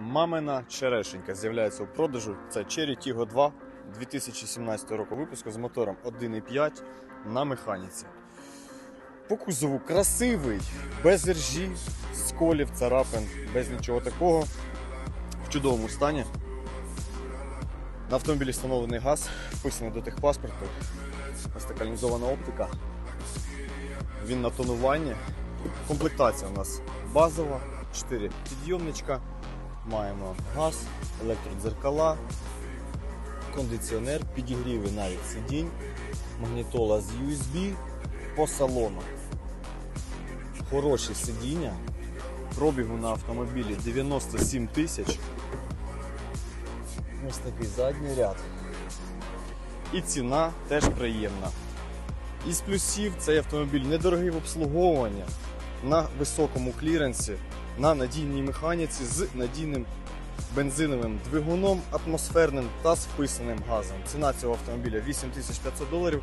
Мамина черешенька з'являється у продажу. Це Cherry Tiggo 2 2017 року випуску з мотором 1.5 на механіці. По кузову красивий, без ржі, сколів, царапин, без нічого такого. В чудовому стані. На автомобілі встановлений газ, вписаний до техпаспорту. Така оптика. Він на тонуванні. Комплектація у нас базова, 4 підйомничка. Маємо газ, електродзеркала, кондиціонер, підігріви навіть сидінь, магнітола з USB по салону. Хороші сидіння. Пробігу на автомобілі 97 тисяч. Ось такий задній ряд. І ціна теж приємна. Із плюсів цей автомобіль недорогий в обслуговуванні, на високому кліренсі, на надійній механіці з надійним бензиновим двигуном атмосферним та з вписаним газом. Ціна цього автомобіля 8500 доларів.